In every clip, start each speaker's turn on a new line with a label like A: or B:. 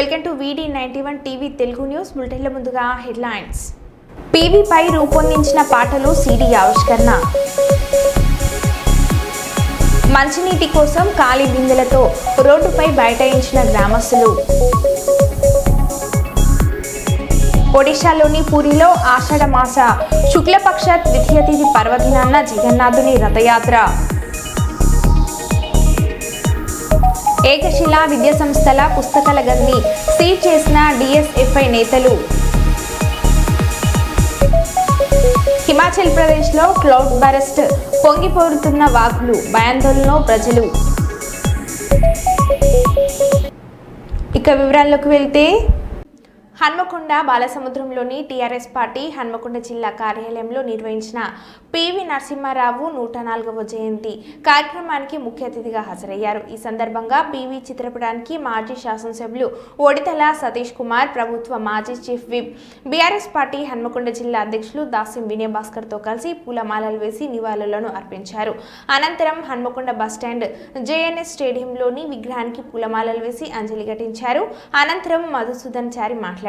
A: Welcome to వీడి ninety one TV Telugu news బులెటిన్ల ముందుగా headlines. పీవీపై రూపొందించిన పాటలు సీడీ ఆవిష్కరణ. మంచినీటి కోసం ఖాళీ బిందెలతో రోడ్డుపై బైఠాయించిన గ్రామస్తులు. ఒడిశాలోని పూరిలో ఆషాఢ మాస శుక్లపక్ష ద్వితీయ తిథి పర్వదినాన్న జగన్నాథుని రథయాత్ర. ఏకశిలా విద్యా సంస్థల పుస్తకాల గదిని సీజ్ చేసిన డిఎస్ఎఫ్ఐ నేతలు. హిమాచల్ ప్రదేశ్లో క్లౌడ్ బరస్ట్ పొంగిపోరుతున్న వాగులు భయాందోళనలో ప్రజలు. ఇక వివరాల్లోకి వెళ్తే హన్మకొండ బాలసముద్రంలోని టీఆర్ఎస్ పార్టీ హన్మకొండ జిల్లా కార్యాలయంలో నిర్వహించిన పివి నరసింహారావు నూట నాలుగవ జయంతి కార్యక్రమానికి ముఖ్య అతిథిగా హాజరయ్యారు. ఈ సందర్భంగా పివి చిత్రపటానికి మాజీ శాసనసభ్యులు ఒడితల సతీష్ కుమార్ ప్రభుత్వ మాజీ chief whip BRS party Hanamkonda జిల్లా అధ్యక్షులు దాసిం వినయ్ భాస్కర్తో కలిసి పూలమాలలు వేసి నివాళులను అర్పించారు. అనంతరం హన్మకొండ బస్టాండ్ జేఎన్ఎస్ స్టేడియంలోని విగ్రహానికి పూలమాలలు వేసి అంజలి ఘటించారు. అనంతరం మధుసూదన్ చారి మాట్లాడారు.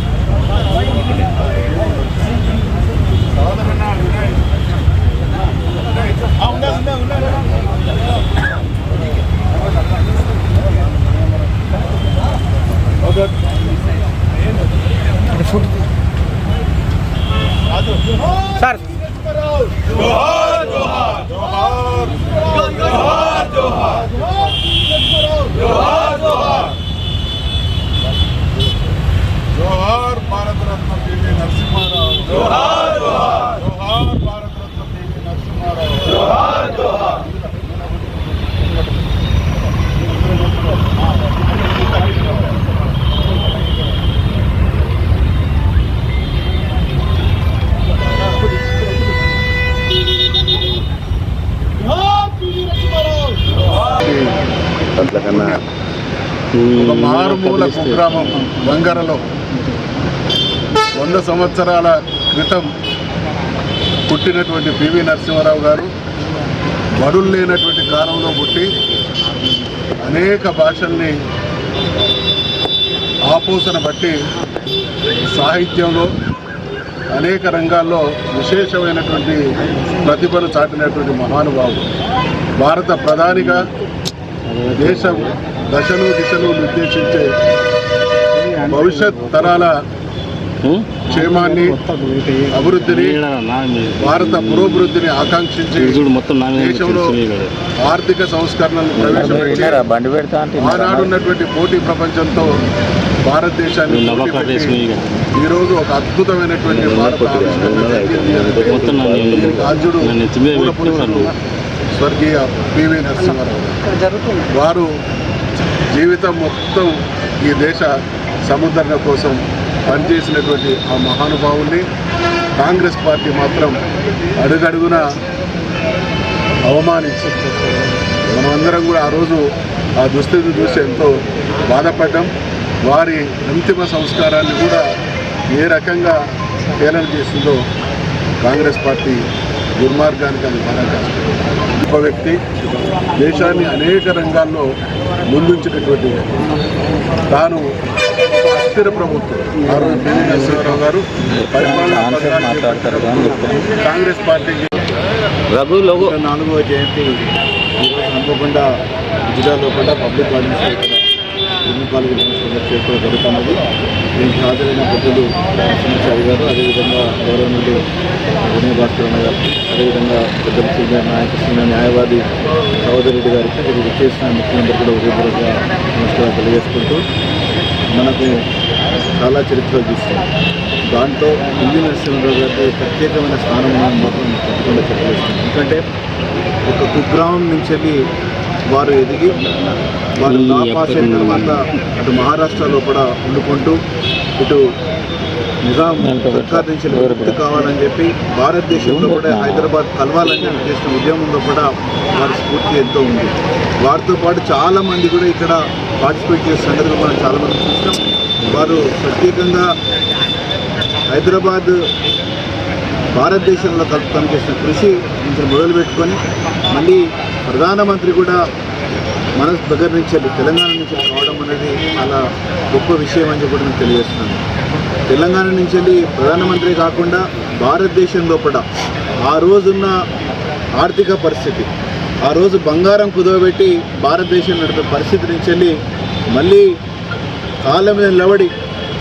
B: సార్
C: జోహార్ భారత రత్న పివి నరసింహారావు జోహార్ జోహార్ జోహార్ భారత రత్న పివి నరసింహారావు జోహార్ జోహార్
D: అంతకన్నా
C: ఒక మారుమూల కుగ్రామం వంగరలో వంద సంవత్సరాల క్రితం పుట్టినటువంటి పివి నరసింహారావు గారు బడులు లేనటువంటి కాలంలో పుట్టి అనేక భాషల్ని ఆపోసన బట్టి సాహిత్యంలో అనేక రంగాల్లో విశేషమైనటువంటి ప్రతిభను చాటినటువంటి మహానుభావుడు. భారత ప్రధానిగా దేశం దశలు దిశలు నిర్దేశించే భవిష్యత్ తరాల క్షేమాన్ని అభివృద్ధిని భారత పురోభివృద్ధిని ఆకాంక్షించి
D: మొత్తం
C: దేశంలో ఆర్థిక సంస్కరణలు ప్రవేశపెట్టి
D: బండి పెడతా అంటే
C: ఆనాడు ఉన్నటువంటి పోటీ ప్రపంచంతో భారతదేశాన్ని. ఈరోజు ఒక అద్భుతమైనటువంటి భారత ఆవిష్కరణ స్వర్గీయ పివి నరసింహారావు. వారు జీవితం మొత్తం ఈ దేశ సముద్రణ కోసం పనిచేసినటువంటి ఆ మహానుభావుల్ని కాంగ్రెస్ పార్టీ మాత్రం అడుగడుగున అవమానించింది మనమందరం కూడా ఆ రోజు ఆ దుస్థితిని చూసి ఎంతో బాధపడ్డాం. వారి అంతిమ సంస్కారాన్ని కూడా ఏ రకంగా హేళన చేసిందో కాంగ్రెస్ పార్టీ దుర్మార్గానికి అది పరాకాష్ట గొప్ప వ్యక్తి. దేశాన్ని అనేక రంగాల్లో ముందుంచినటువంటి వ్యక్తి. తాను అస్థిర ప్రభుత్వం. ఆ రోజు నరసింహారావు గారు కాంగ్రెస్ పార్టీకి
D: రఘు లఘు
E: నాలుగవ జయంతి హన్మకొండ జిల్లాలో కూడా పబ్లిక్ అడ్మినిస్ట్రేషన్ ఎన్నికలు చేరుకోవడం జరుగుతున్నది. దీనికి హాజరైన పెద్దలు నరసింహాచారి గారు అదేవిధంగా గౌరవనీయులు వినయ భాస్కర్ అన్న గారు అదేవిధంగా పెద్దలు సీనియర్ నాయక సీనియర్ న్యాయవాది సహోదరెడ్డి గారికి ఇది విచ్చేసిన ముఖ్యమంత్రి కూడా హృదయపూర్వక నమస్కారం తెలియజేసుకుంటూ మనకు చాలా చరిత్ర చూస్తాం. దాంట్లో పిల్లి నరసింహరావు గారికి ప్రత్యేకమైన స్థానం ఉందని మాత్రం తప్పకుండా చెప్పేస్తాం ఎందుకంటే ఒక కుగ్రామం నుంచి వెళ్ళి వారు ఎదిగి వారు లా పాస్ అయిన తర్వాత అటు మహారాష్ట్రలో కూడా ఉండుకుంటూ ఇటు నిజాం సర్కార్ నుంచి విముక్తి కావాలని చెప్పి భారతదేశంలో కూడా హైదరాబాద్ కలవాలని చెప్పి చేసిన ఉద్యమంలో కూడా వారి స్ఫూర్తి ఎంతో ఉంది. వారితో పాటు చాలా మంది కూడా ఇక్కడ పార్టిసిపేట్ చేసే సందర్భంగా మనం చాలా మంది చూసినాం. వారు ప్రత్యేకంగా హైదరాబాద్ భారతదేశంలో కలుపుతానికి చేసిన కృషి నుంచి మొదలుపెట్టుకొని మళ్ళీ ప్రధానమంత్రి కూడా మన దగ్గర నుంచి తెలంగాణ నుంచి రావడం అనేది చాలా గొప్ప విషయం అని చెప్పి నేను తెలియజేస్తున్నాను. తెలంగాణ నుంచి వెళ్ళి ప్రధానమంత్రి కాకుండా భారతదేశం లోపల ఆ రోజున్న ఆర్థిక పరిస్థితి ఆ రోజు బంగారం కుదవబెట్టి భారతదేశం నడిపే పరిస్థితి నుంచి వెళ్ళి మళ్ళీ కాలం మీద నిలబడి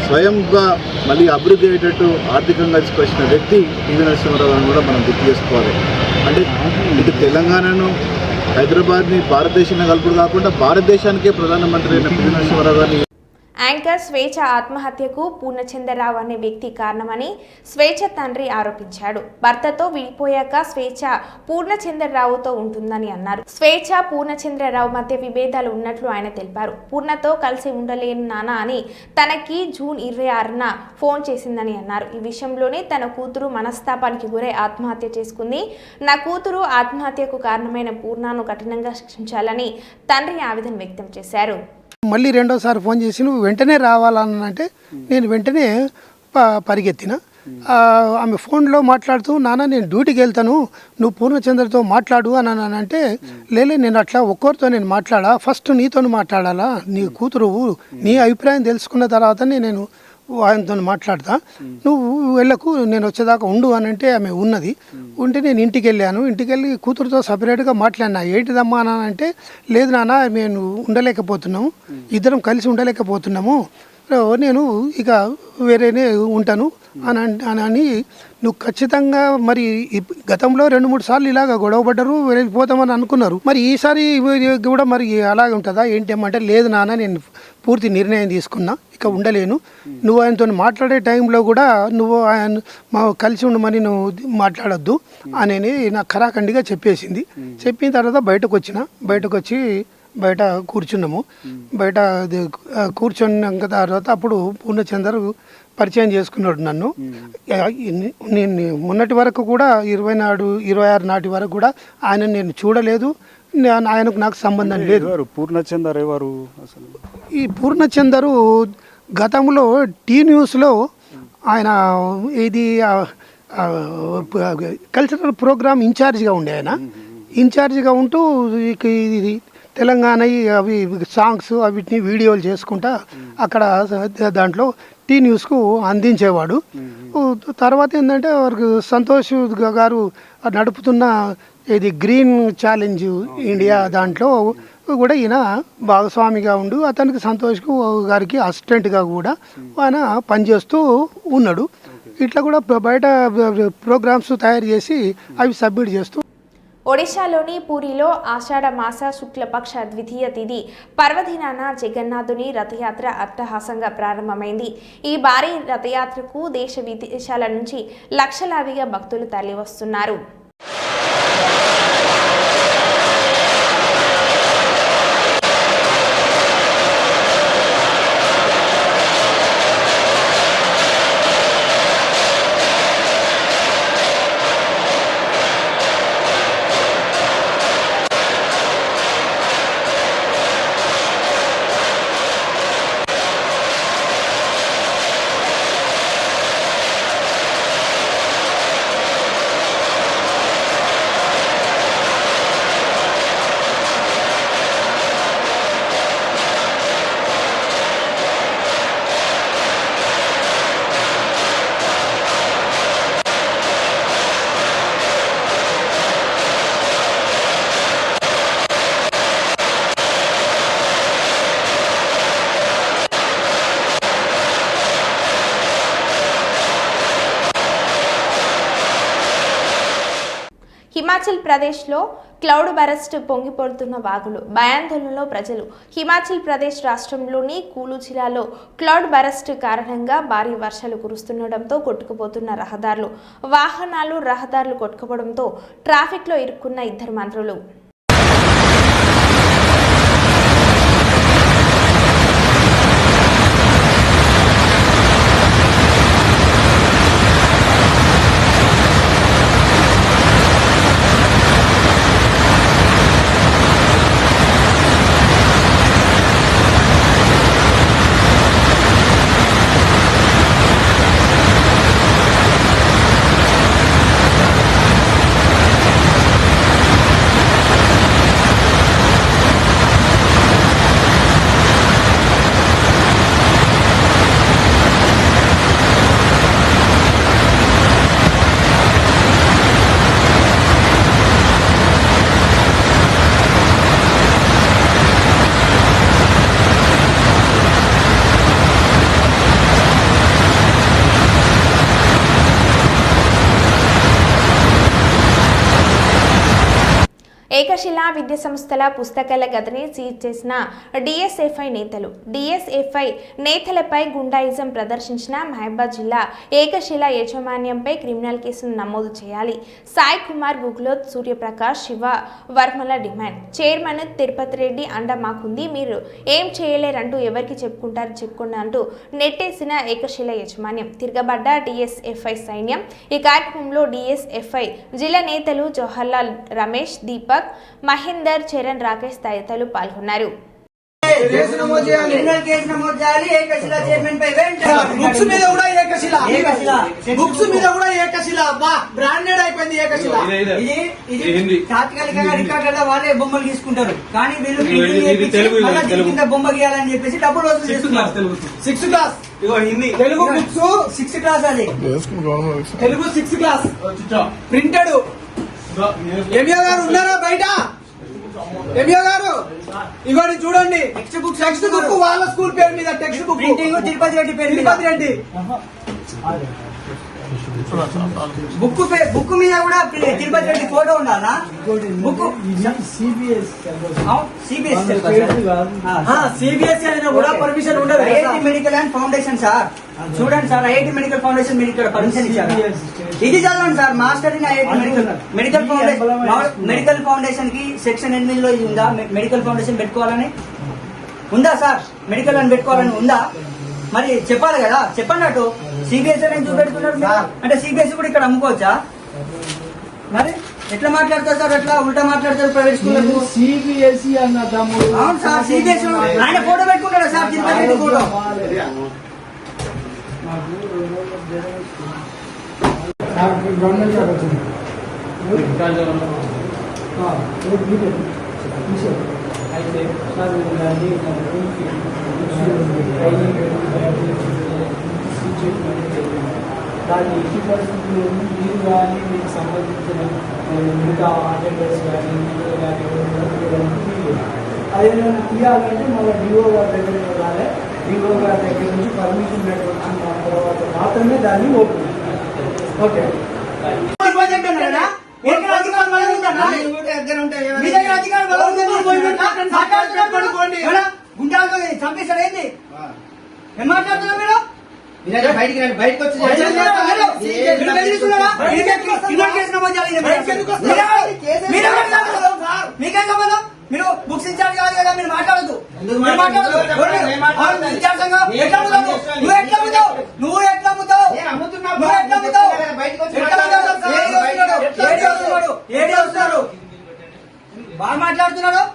E: స్వయంగా మళ్ళీ అభివృద్ధి అయ్యేటట్టు ఆర్థికంగా తీసుకొచ్చిన వ్యక్తి పివి నరసింహరావు అని కూడా మనం గుర్తు చేసుకోవాలి. అంటే ఇటు తెలంగాణను హైదరాబాద్ని భారతదేశంలో కలుపుడు కాకుండా భారతదేశానికే ప్రధానమంత్రి అయిన పివి నరసింహారావు గారిని
A: యాంకర్ స్వేచ్ఛ ఆత్మహత్యకు పూర్ణచంద్రరావు అనే వ్యక్తి కారణమని స్వేచ్ఛ తండ్రి ఆరోపించాడు. భర్తతో విడిపోయాక స్వేచ్ఛ పూర్ణచంద్రరావుతో ఉంటుందని అన్నారు. స్వేచ్ఛ పూర్ణచంద్రరావు మధ్య విభేదాలు ఉన్నట్లు ఆయన తెలిపారు. పూర్ణతో కలిసి ఉండలేను నానా అని తనకి జూన్ ఇరవై ఆరున ఫోన్ చేసిందని అన్నారు. ఈ విషయంలోనే తన కూతురు మనస్తాపానికి గురై ఆత్మహత్య చేసుకుంది. నా కూతురు ఆత్మహత్యకు కారణమైన పూర్ణను కఠినంగా శిక్షించాలని తండ్రి ఆవేదన వ్యక్తం చేశారు.
B: మళ్ళీ రెండోసారి ఫోన్ చేసి నువ్వు వెంటనే రావాలని అంటే నేను వెంటనే ప పరిగెత్తిన. ఆమె ఫోన్లో మాట్లాడుతూ నాన్న నేను డ్యూటీకి వెళ్తాను. నువ్వు పూర్ణచంద్రతో మాట్లాడు అని అని అంటే లేలే నేను అట్లా ఒక్కరితో నేను మాట్లాడా? ఫస్ట్ నీతో మాట్లాడాలా? నీ కూతురు నీ అభిప్రాయం తెలుసుకున్న తర్వాతనే నేను ఆయనతో మాట్లాడతా. నువ్వు వెళ్ళకు నేను వచ్చేదాకా ఉండు అని అంటే ఆమె ఉన్నది. ఉంటే నేను ఇంటికి వెళ్ళాను. ఇంటికి వెళ్ళి కూతురుతో సపరేట్గా మాట్లాడినా. ఏంటిదమ్మా అని అంటే లేదు నాన్న మేము ఉండలేకపోతున్నాము. ఇద్దరం కలిసి ఉండలేకపోతున్నాము. నేను ఇక వేరేనే ఉంటాను. అని అని నువ్వు ఖచ్చితంగా మరి గతంలో రెండు మూడు సార్లు ఇలాగ గొడవపడ్డరు వెళ్ళిపోతామని అనుకున్నారు. మరి ఈసారి కూడా మరి అలాగే ఉంటుందా? ఏంటేమంటే లేదు నాన్న నేను పూర్తి నిర్ణయం తీసుకున్నా ఇక ఉండలేను. నువ్వు ఆయనతో మాట్లాడే టైంలో కూడా నువ్వు ఆయన మా కలిసి ఉండమని నువ్వు మాట్లాడొద్దు అని నాకు ఖరాఖండిగా చెప్పేసింది. చెప్పిన తర్వాత బయటకు వచ్చిన బయటకు వచ్చి బయట కూర్చున్నాము. బయట కూర్చున్నాక తర్వాత అప్పుడు పూర్ణచందర్ పరిచయం చేసుకున్నాడు నన్ను. నేను మొన్నటి వరకు కూడా ఇరవై నాడు ఇరవై ఆరు నాటి వరకు కూడా ఆయన నేను చూడలేదు. ఆయనకు నాకు సంబంధం లేదు.
F: ఎవరు? పూర్ణచందర్ ఎవరు అసలు?
B: ఈ పూర్ణచందరు గతంలో టీ న్యూస్లో ఆయన ఇది కల్చరల్ ప్రోగ్రామ్ ఇన్ఛార్జిగా ఉండే ఆయన. ఇన్ఛార్జిగా ఉంటూ ఇది తెలంగాణ అవి సాంగ్స్ అవిటిని వీడియోలు చేసుకుంటా అక్కడ దాంట్లో టీ న్యూస్కు అందించేవాడు. తర్వాత ఏంటంటే వారికి సంతోష్ గారు నడుపుతున్న ఇది గ్రీన్ ఛాలెంజ్ ఇండియా దాంట్లో కూడా ఈయన భాగస్వామిగా ఉండు అతనికి సంతోష్ గారికి అసిస్టెంట్గా కూడా ఆయన పనిచేస్తూ ఉన్నాడు. ఇట్లా కూడా బయట ప్రోగ్రామ్స్ తయారు చేసి అవి సబ్మిట్ చేస్తూ
A: ఒడిశాలోని పూరిలో ఆషాఢ మాస శుక్లపక్ష ద్వితీయ తిథి పర్వదినాన జగన్నాథుని రథయాత్ర అట్టహాసంగా ప్రారంభమైంది. ఈ భారీ రథయాత్రకు దేశ విదేశాల నుంచి లక్షలాదిగా భక్తులు తరలివస్తున్నారు. ప్రదేశ్లో క్లౌడ్ బరస్ట్ పొంగిపడుతున్న వాగులు. భయాందోళనలో ప్రజలు. హిమాచల్ ప్రదేశ్ రాష్ట్రంలోని కూలు జిల్లాలో క్లౌడ్ బరస్ట్ కారణంగా భారీ వర్షాలు కురుస్తుండటంతో కొట్టుకుపోతున్న రహదారులు. వాహనాలు రహదారులు కొట్టుకుపోవడంతో ట్రాఫిక్లో ఇరుక్కున్న ఇద్దరు మంత్రులు. ఏకశిలా విద్యా సంస్థల పుస్తకాల గదిని సీజ్ చేసిన డిఎస్ఎఫ్ఐ నేతలు. డిఎస్ఎఫ్ఐ నేతలపై గుండాయిజం ప్రదర్శించిన మహబాద్ జిల్లా ఏకశిల యాజమాన్యంపై క్రిమినల్ కేసును నమోదు చేయాలి. సాయి కుమార్ గుగ్లోత్ సూర్యప్రకాష్ శివ వర్మల డిమాండ్. చైర్మన్ తిరుపతి రెడ్డి అండ మాకుంది. మీరు ఏం చేయలేరంటూ ఎవరికి చెప్పుకుంటారు చెప్పుకోండి అంటూ నెట్టేసిన ఏకశిల యాజమాన్యం. తిరగబడ్డ డిఎస్ఎఫ్ఐ సైన్యం. ఈ కార్యక్రమంలో డిఎస్ఎఫ్ఐ జిల్లా నేతలు జవహర్లాల్ రమేష్ దీపక్ మహేందర్ చరణ్ రాకేష్ తదితరులు పాల్గొన్నారు.
G: క్రిమినల్ కేసు నమోదు చేయాలి ఏకశిలా చైర్మన్ పై వెంటనే
H: బుక్స్ మీద కూడా ఏకశిల.
G: ఏకశిల.
H: బుక్స్ మీద కూడా ఏకశిల. బా బ్రాండెడ్ అయిపోయింది ఏకశిల.
G: ఇది ఇది. తాత్కాలికంగా రికార్డులలో వాళ్ళే బొమ్మలు తీసుకుంటారు. కానీ వీళ్ళు. కింద బొమ్మ గీయాలని చెప్పేసి డబ్బులు వసూలు చేస్తున్నారు.
H: Class Telugu books.
G: Sixth class అది.
H: Telugu sixth class printed M గారు ఉన్నారా బయట? ఎంఏ గారు ఇగోండి చూడండి.
G: టెక్స్ట్ బుక్స్
H: టెక్స్ట్ బుక్ వాళ్ళ స్కూల్ పేరు మీద టెక్స్ట్ బుక్
G: తిరుపతి రెడ్డి పేరు.
H: తిరుపతి రెడ్డి.
G: బుక్ బుక్ మీద కూడా తిరుపతి రెడ్డి ఫోటో ఉండాలా? బుక్ సిబిఎస్
H: అయినా కూడా పర్మిషన్ ఉండదు.
G: IIT medical and foundation sir చూడండి సార్ ఐఐటి మెడికల్ ఫౌండేషన్ మీరు ఇక్కడ పర్మిషన్ ఇచ్చారు. ఇది చదవండి sir master in IIT medical medical foundation medical ఫౌండేషన్కి సెక్షన్ ఎనిమిదిలో ఇది ఉందా మెడికల్ ఫౌండేషన్ పెట్టుకోవాలని? ఉందా సార్ మెడికల్ అని పెట్టుకోవాలని ఉందా? మరి చెప్పాలి కదా? చెప్పండి అటు సిబిఎస్ఈ అని చూపెడుతున్నారు మీరు. అంటే సిబిఎస్ఈ కూడా ఇక్కడ అమ్ముకోవచ్చా? మరి ఎట్లా మాట్లాడతారు సార్? ఎట్లా ఉల్టా మాట్లాడతారు ప్రైవేట్ స్కూల్
H: సిబిఎస్ఈ అన్న తమ్ముడు.
G: అవును సార్ సిబిఎస్ఈ ఆయన ఫోటో పెట్టుకుంటారా సార్? తిరుపతి రెడ్డి ఫోటో?
I: అయితే సార్ మన రూమ్కి ట్రైనింగ్ దాని ఎట్టి పరిస్థితుల్లో మీరు కానీ మీకు సంబంధించిన మిగతా అటెండర్స్ కానీ మీరు కానీ అదేవిధంగా తీయాలంటే మళ్ళీ డిఓ గారి దగ్గర వెళ్ళాలి డిఓ గారి దగ్గర నుంచి పర్మిషన్ లెటర్ వచ్చిన తర్వాత మాత్రమే దాన్ని ఓపెన్ ఓకే
G: డిపాజిట్ చంపేశాడు ఏంది ఏం మాట్లాడుతున్నారు మీరు?
H: బయటికి రండి బయటకు?
G: మీకే. ఇది మీరే- బుక్స్ ఇన్ఛార్జ్ కాదు కదా మీరు మాట్లాడదు నువ్వు? ఎట్లా అమ్ముతావు నువ్వు ఎట్లా అమ్ముతావు నువ్వు ఎట్లా అమ్ముతావు వస్తున్నాడు? ఏడి వస్తున్నాడు? బాగా మాట్లాడుతున్నాడు ఏయ్, ఎవరైనా సిగ్గు రానికి వచ్చినావు? చేపిస్తున్నాం కదా? ఆగండి, ఆగండి, ఆగండి. వస్తారు కదా, డిఓ గారు వస్తారు కదా, ఏడి గారు వస్తున్నారు కదా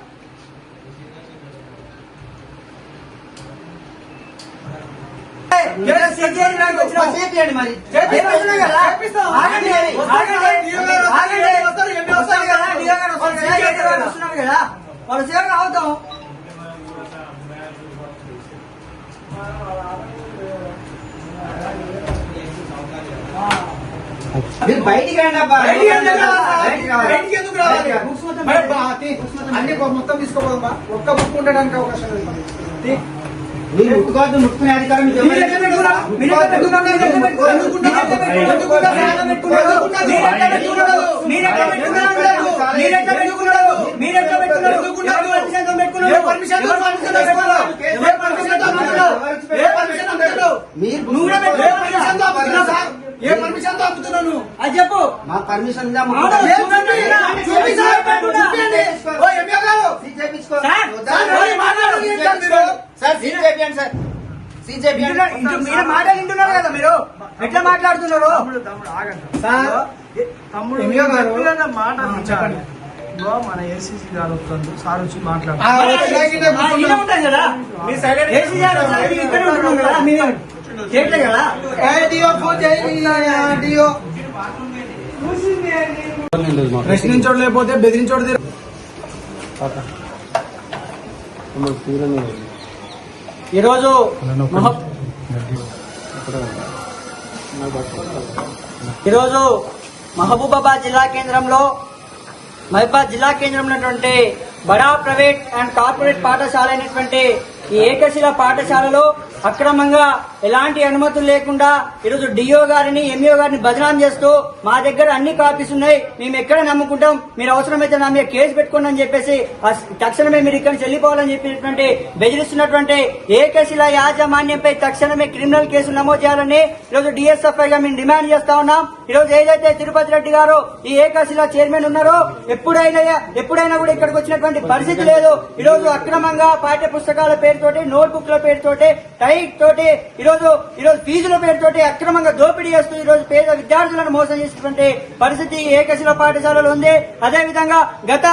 G: వాళ్ళ సేవలు అవుతాం
H: మీరు బయటికి రండి అబ్బా
G: బయటికి రండి అబ్బా.
H: బయటికి రావాలి.
G: బయటికి ఎందుకు రావాలి?
H: మరి బా, తీ. అన్ని బా, మొత్తం తీసుకోపోదమ్మా ఒక్క బుక్ ఉండడానికి అవకాశం లేదు మరి. ముట్టుకోవద్దు ముట్టుకునే అధికారం? ఏ. పర్మిషన్తో?
G: అది చెప్పు
H: మా పర్మిషన్ ఉందా
G: ఆడ చూడండి, చూపి సార్, చూపించండి.
H: ఓ ఎంఏ గారు
G: సార్,
H: సార్, ఓయ్ మాట్లాడు, ఏం సార్ మీరు? సార్ సీట్ చేయండి సార్ సీట్
G: వింటున్నారు, ఇంటు- మీరు మాటలు వింటున్నారు కదా మీరు? ఎట్లా మాట్లాడుతున్నారు?
H: సార్
I: తమ్ముడు
H: ఎంఏ గారు?
I: మాట
H: చెప్పండి.
I: ఇదిగో మన ఏసీసీ గారు వస్తుంది సార్ వచ్చి
H: ప్రశ్నించోడు లేకపోతే బెదిరించోడు తీరు.
G: ఈరోజు ఈరోజు మహబూబాబాద్ జిల్లా కేంద్రంలో మహబూబాద్ జిల్లా కేంద్రంలో ఉన్నటువంటి బడా ప్రైవేట్ అండ్ కార్పొరేట్ పాఠశాల అయినటువంటి ఈ ఏకశిల పాఠశాలలో అక్రమంగా ఎలాంటి అనుమతులు లేకుండా ఈరోజు డిఓ గారిని ఎంఈఓ గారిని బదనాం చేస్తూ మా దగ్గర అన్ని కాపీస్ ఉన్నాయి. మేము ఎక్కడ నమ్ముకుంటాం? మీరు అవసరమైతే నా మీద కేసు పెట్టుకోండి అని చెప్పేసి తక్షణమే మీరు ఇక్కడి నుంచి వెళ్ళిపోవాలని చెప్పినటువంటి బెదిరిస్తున్నటువంటి ఏకశిల యాజమాన్యంపై తక్షణమే క్రిమినల్ కేసు నమోదు చేయాలని ఈరోజు డిఎస్ఎఫ్ఐ గా మేము డిమాండ్ చేస్తా ఉన్నాం. ఈరోజు ఏదైతే తిరుపతి రెడ్డి గారు ఈ ఏకశిల చైర్మన్ ఉన్నారో ఎప్పుడైనా ఎప్పుడైనా కూడా ఇక్కడికి వచ్చినటువంటి పరిస్థితి లేదు. ఈరోజు అక్రమంగా పాఠ్య పుస్తకాల పేరుతోటి నోట్ పేరుతోటి టైట్ తోటి ఈరోజు ఈరోజు ఫీజుల పేరుతోటి అక్రమంగా దోపిడీ చేస్తూ ఈరోజు పేద విద్యార్థులను మోసం చేసినటువంటి పరిస్థితి ఏకశిల పాఠశాలలో ఉంది. అదే విధంగా గత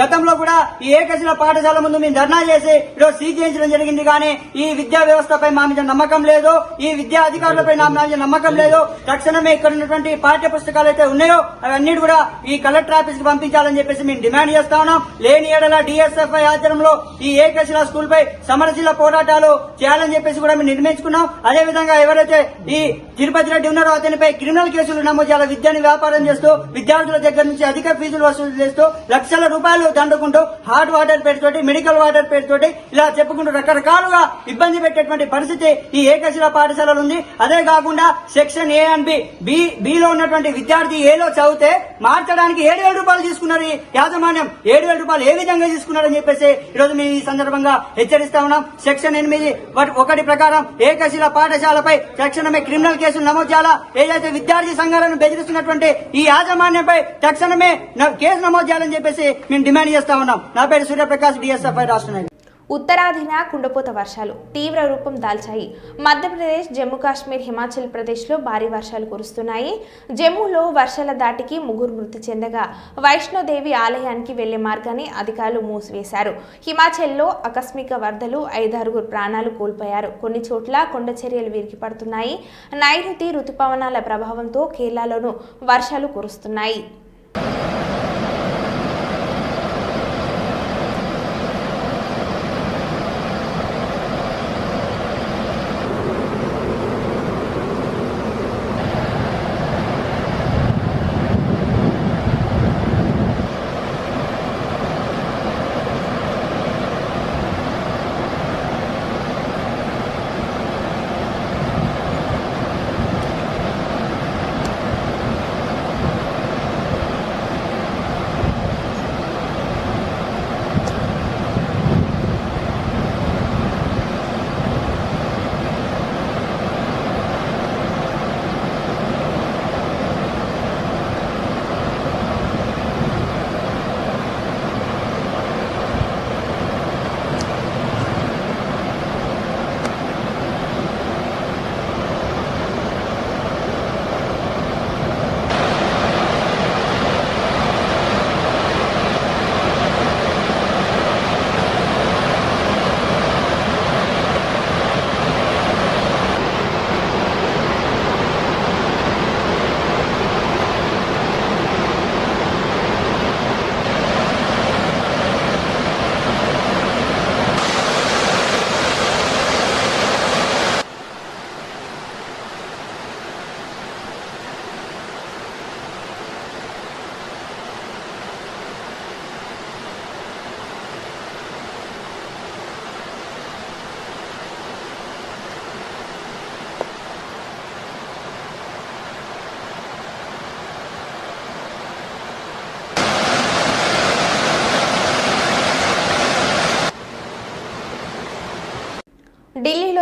G: గతంలో కూడా ఈ ఏకశిల పాఠశాల ముందు మేము ధర్నా చేసి ఈరోజు సీజ్ జరిగింది కానీ ఈ విద్యా వ్యవస్థపై మా మీద నమ్మకం లేదు. ఈ విద్యా అధికారులపై నా మీద నమ్మకం లేదు. తక్షణమే ఇక్కడ ఉన్నటువంటి పాఠ్య పుస్తకాలు అయితే ఉన్నాయో అవన్నీ కూడా ఈ కలెక్టర్ ఆఫీస్కి పంపించాలని చెప్పేసి మేము డిమాండ్ చేస్తా ఉన్నాం. లేని ఏడల డిఎస్ఎఫ్ఐ ఆధ్వర్యంలో ఈ ఏకశిల స్కూల్ పై సమరశీల పోరాటాలు చేయాలని చెప్పేసి కూడా మేము నిర్ణయించుకున్నాం. అదే విధంగా ఎవరైతే ఈ తిరుపతి రెడ్డి ఉన్నారో అతనిపై క్రిమినల్ కేసులు నమోదు చేయాలి. విద్యను వ్యాపారం చేస్తూ విద్యార్థుల దగ్గర నుంచి అధిక ఫీజులు వసూలు చేస్తూ లక్షల రూపాయలు దండుకుంటూ హాట్ వాటర్ పేరుతోటి మెడికల్ వాటర్ పేరుతోటి ఇలా చెప్పుకుంటూ రకరకాలుగా ఇబ్బంది పెట్టేటువంటి పరిస్థితి ఈ ఏకశిల పాఠశాలలో ఉంది. అదే కాకుండా section A and B B below ఉన్నటువంటి విద్యార్థి ఏలో చదివితే మార్చడానికి ఏడు వేల రూపాయలు తీసుకున్నారు ఈ యాజమాన్యం. ఏడు వేల రూపాయలు ఏ విధంగా తీసుకున్నారని చెప్పేసి ఈరోజు మేము ఈ సందర్భంగా హెచ్చరిస్తా ఉన్నాం. సెక్షన్ ఎనిమిది ఒకటి- ప్రకారం ఏకశిల పాఠశాలపై తక్షణమే క్రిమినల్ కేసులు నమోదు చేయాలా ఏదైతే విద్యార్థి సంఘాలను బెదిరిస్తున్నటువంటి ఈ యాజమాన్యంపై తక్షణమే న- కేసు నమోదు చేయాలని చెప్పేసి మేము డిమాండ్ చేస్తా ఉన్నాం. నా పేరు సూర్యప్రకాష్ డిఎస్ఎఫ్ఐ రాష్ట్ర
A: ఉత్తరాదిన కుండపోత వర్షాలు తీవ్ర రూపం దాల్చాయి. మధ్యప్రదేశ్ జమ్మూ కాశ్మీర్ హిమాచల్ ప్రదేశ్లో భారీ వర్షాలు కురుస్తున్నాయి. జమ్మూలో వర్షాల దాటికి ముగ్గురు మృతి చెందగా వైష్ణోదేవి ఆలయానికి వెళ్ళే మార్గాన్ని అధికారులు మూసివేశారు. హిమాచల్లో ఆకస్మిక వరదలు ఐదారుగురు ప్రాణాలు కోల్పోయారు. కొన్ని చోట్ల కొండ చర్యలు విరిగి పడుతున్నాయి. నైరుతి రుతుపవనాల ప్రభావంతో కేరళలోనూ వర్షాలు కురుస్తున్నాయి.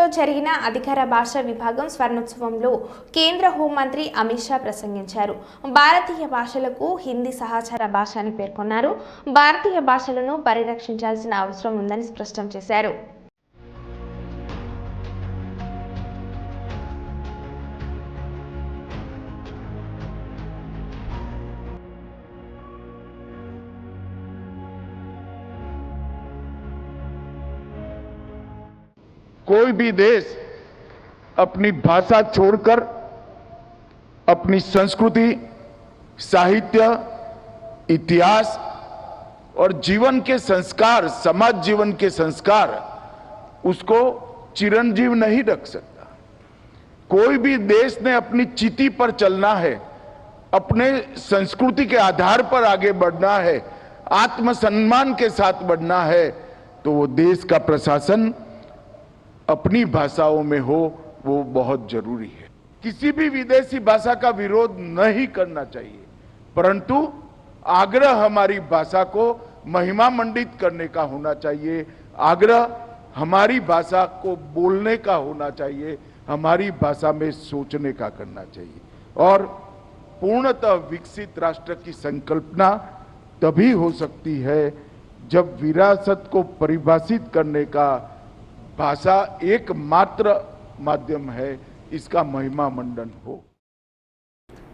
A: జరిగిన అధికార భాష విభాగం స్వర్ణోత్సవంలో కేంద్ర హోంమంత్రి అమిత్ షా ప్రసంగించారు. భారతీయ భాషలకు హిందీ సహచార భాష అని పేర్కొన్నారు. భారతీయ భాషలను పరిరక్షించాల్సిన అవసరం ఉందని స్పష్టం చేశారు.
J: कोई भी देश अपनी भाषा छोड़कर, अपनी संस्कृति, साहित्य, इतिहास और जीवन के संस्कार, समाज जीवन के संस्कार, उसको चिरंजीव नहीं रख सकता। कोई भी देश ने अपनी चिति पर चलना है, अपने संस्कृति के आधार पर आगे बढ़ना है आत्मसम्मान के साथ बढ़ना है तो वो देश का प्रशासन अपनी भाषाओं में हो, वो बहुत ज़रूरी है। किसी भी विदेशी भाषा का विरोध नहीं करना चाहिए। परंतु आग्रह हमारी भाषा को महिमा मंडित करने का होना चाहिए। आग्रह हमारी भाषा को बोलने का होना चाहिए। हमारी भाषा में सोचने का करना चाहिए। और पूर्णतः विकसित राष्ट्र की संकल्पना तभी हो सकती है जब विरासत को परिभाषित करने का भाषा एकमात्र माध्यम है इसका महिमा मंडन हो।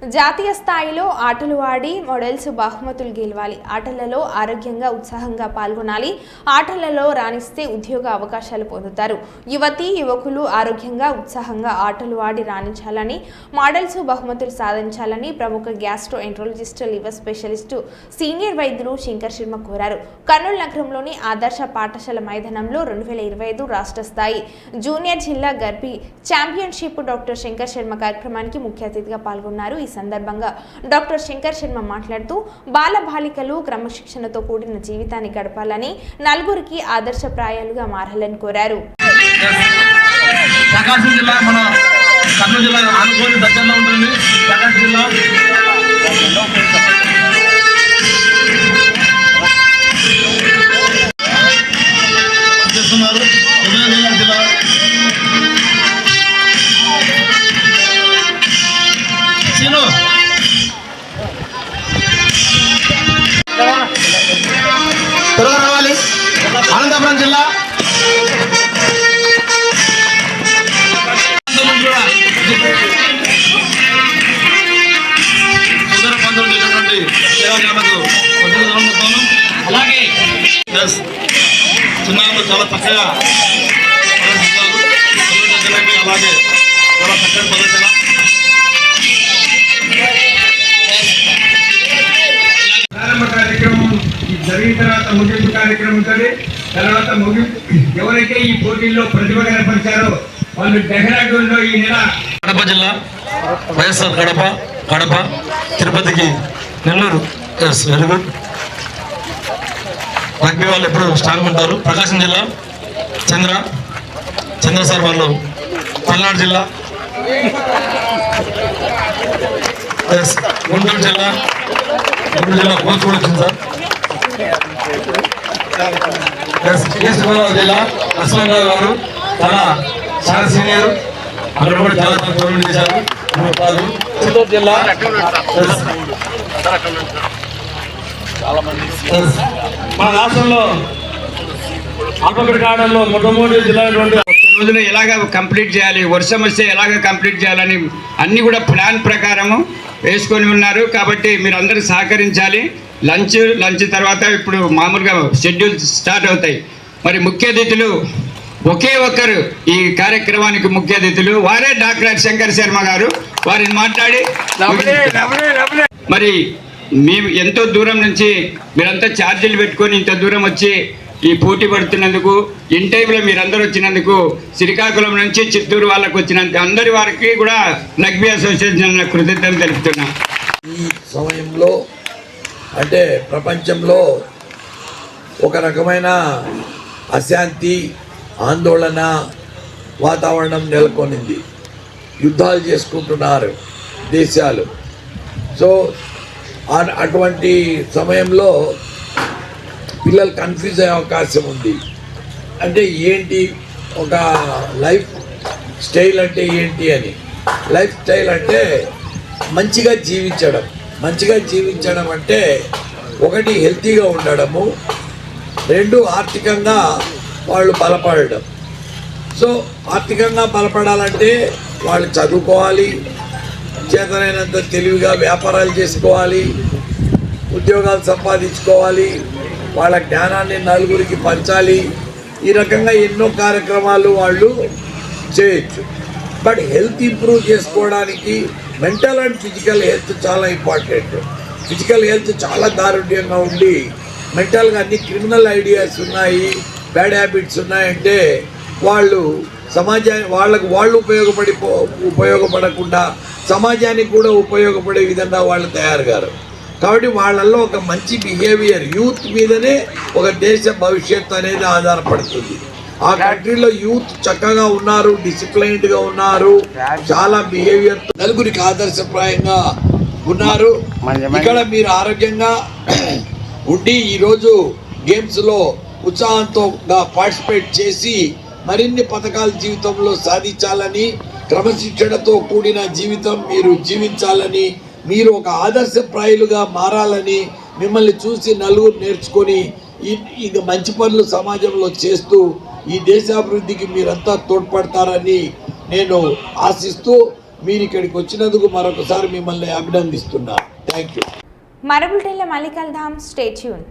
A: జాతీయ స్థాయిలో ఆటలు ఆడి మోడల్స్ బహుమతులు గెలవాలి. ఆటలలో ఆరోగ్యంగా ఉత్సాహంగా పాల్గొనాలి. ఆటలలో రాణిస్తే ఉద్యోగ అవకాశాలు పొందుతారు. యువతి యువకులు ఆరోగ్యంగా ఉత్సాహంగా ఆటలు ఆడి రాణించాలని మోడల్స్ బహుమతులు సాధించాలని ప్రముఖ gastroenterologist liver specialist senior వైద్యులు శంకర్ శర్మ కోరారు. కర్నూలు నగరంలోని ఆదర్శ పాఠశాల మైదానంలో రెండు వేల ఇరవై ఐదు రాష్ట్ర స్థాయి జూనియర్ జిల్లా గర్భి ఛాంపియన్షిప్ డాక్టర్ శంకర్ శర్మ కార్యక్రమానికి ముఖ్య అతిథిగా పాల్గొన్నారు. ఈ సందర్భంగా డాక్టర్ శంకర్ శర్మ మాట్లాడుతూ బాలబాలికలు క్రమశిక్షణతో కూడిన జీవితాన్ని గడపాలని నలుగురికి ఆదర్శప్రాయాలుగా మారాలని కోరారు.
K: ప్రకాశం జిల్లా మన కర్నూలు జిల్లా ఆనుకోని దగ్గరలో ఉంటుంది. ప్రకాశం జిల్లా. చేస్తున్నారు. చాలా చక్కగా అలాగే చాలా చక్కటి ప్రదర్శన
I: ప్రారంభ కార్యక్రమం జరిగిన తర్వాత ముగింపు కార్యక్రమం ఉంటుంది. తర్వాత ముగింపు ఎవరైతే ఈ పోటీల్లో ప్రతిభ కనపరిచారో వాళ్ళు డెహ్రాడూన్లో ఈ నెల
K: కడప జిల్లా వైఎస్ఆర్ కడప కడప తిరుపతికి Nellore. Yes very good rugby వాళ్ళు ఎప్పుడు స్ట్రాంగ్ ఉంటారు. ప్రకాశం జిల్లా చంద్ర చంద్ర సార్ వాళ్ళు పల్నాడు జిల్లా ఎస్ గుంటూరు జిల్లా గుంటూరు జిల్లా కోచ్ కూడా వచ్చింది సార్. ఈస్ట్ గోదావరి జిల్లా అస్లాం గారు చాలా చాలా సీనియర్. అక్కడ కూడా చాలా గవర్నమెంట్ చేశారు. చిత్తూరు జిల్లా మన రాష్ట్రంలో ఆర్డర్లో మొట్టమొదటి జిల్లా
I: రోజున ఎలాగ కంప్లీట్ చేయాలి? వర్షం వస్తే ఎలాగ కంప్లీట్ చేయాలని అన్ని కూడా ప్లాన్ ప్రకారము వేసుకొని ఉన్నారు. కాబట్టి మీరు అందరూ సహకరించాలి. లంచ్ లంచ్ తర్వాత ఇప్పుడు మామూలుగా షెడ్యూల్ స్టార్ట్ అవుతాయి. మరి ముఖ్య అతిథులు ఒకే ఒక్కరు ఈ కార్యక్రమానికి ముఖ్య అతిథులు వారే డాక్టర్ శంకర్ శర్మ గారు. వారిని మాట్లాడి మరి మేము ఎంతో దూరం నుంచి మీరంతా ఛార్జీలు పెట్టుకొని ఇంత దూరం వచ్చి ఈ పోటీ పడుతున్నందుకు ఇన్ టైంలో మీరందరూ వచ్చినందుకు శ్రీకాకుళం నుంచి చిత్తూరు వాళ్ళకు వచ్చినందుకు అందరి వారికి కూడా రగ్బీ అసోసియేషన్ కృతజ్ఞతలు తెలుపుతున్నా.
L: ఈ సమయంలో అంటే ప్రపంచంలో ఒక రకమైన అశాంతి ఆందోళన వాతావరణం నెలకొనింది. యుద్ధాలు చేసుకుంటున్నారు దేశాలు. సో అటువంటి సమయంలో పిల్లలు కన్ఫ్యూజ్ అయ్యే అవకాశం ఉంది. అంటే ఏంటి ఒక లైఫ్ స్టైల్ అంటే ఏంటి అని. లైఫ్ స్టైల్ అంటే మంచిగా జీవించడం. మంచిగా జీవించడం అంటే ఒకటి హెల్తీగా ఉండడము రెండు ఆర్థికంగా వాళ్ళు బలపడడం. సో ఆర్థికంగా బలపడాలంటే వాళ్ళు చదువుకోవాలి చేతనైనంత తెలివిగా వ్యాపారాలు చేసుకోవాలి ఉద్యోగాలు సంపాదించుకోవాలి వాళ్ళ జ్ఞానాన్ని నలుగురికి పంచాలి. ఈ రకంగా ఎన్నో కార్యక్రమాలు వాళ్ళు చేయొచ్చు. బట్ హెల్త్ ఇంప్రూవ్ చేసుకోవడానికి మెంటల్ అండ్ ఫిజికల్ హెల్త్ చాలా ఇంపార్టెంట్. ఫిజికల్ హెల్త్ చాలా దారుణ్యంగా ఉండి మెంటల్గా అన్ని క్రిమినల్ ఐడియాస్ ఉన్నాయి బ్యాడ్ హ్యాబిట్స్ ఉన్నాయంటే వాళ్ళు సమాజాన్ని వాళ్ళకు వాళ్ళు ఉపయోగపడి ఉపయోగపడకుండా సమాజానికి కూడా ఉపయోగపడే విధంగా వాళ్ళు తయారుగారు కాబట్టి వాళ్ళల్లో ఒక మంచి బిహేవియర్ యూత్ మీదనే ఒక దేశ భవిష్యత్తు అనేది ఆధారపడుతుంది. ఆ కంట్రీలో యూత్ చక్కగా ఉన్నారు డిసిప్లైన్డ్గా ఉన్నారు చాలా బిహేవియర్ నలుగురికి ఆదర్శప్రాయంగా ఉన్నారు. ఇక్కడ మీరు ఆరోగ్యంగా ఉండి ఈరోజు గేమ్స్లో ఉత్సాహంతో పార్టిసిపేట్ చేసి మరిన్ని పథకాలు జీవితంలో సాధించాలని క్రమశిక్షణతో కూడిన జీవితం మీరు జీవించాలని మీరు ఒక ఆదర్శప్రాయులుగా మారాలని మిమ్మల్ని చూసి నలుగురు నేర్చుకొని ఈ- ఇక మంచి పనులు సమాజంలో చేస్తూ ఈ దేశాభివృద్ధికి మీరంతా తోడ్పడతారని నేను ఆశిస్తూ మీరు ఇక్కడికి వచ్చినందుకు మరొకసారి మిమ్మల్ని అభినందిస్తున్నాను థ్యాంక్ యూ
A: మరబుల్టెల్ల మళ్ళీ కలుద్దాం స్టే ట్యూన్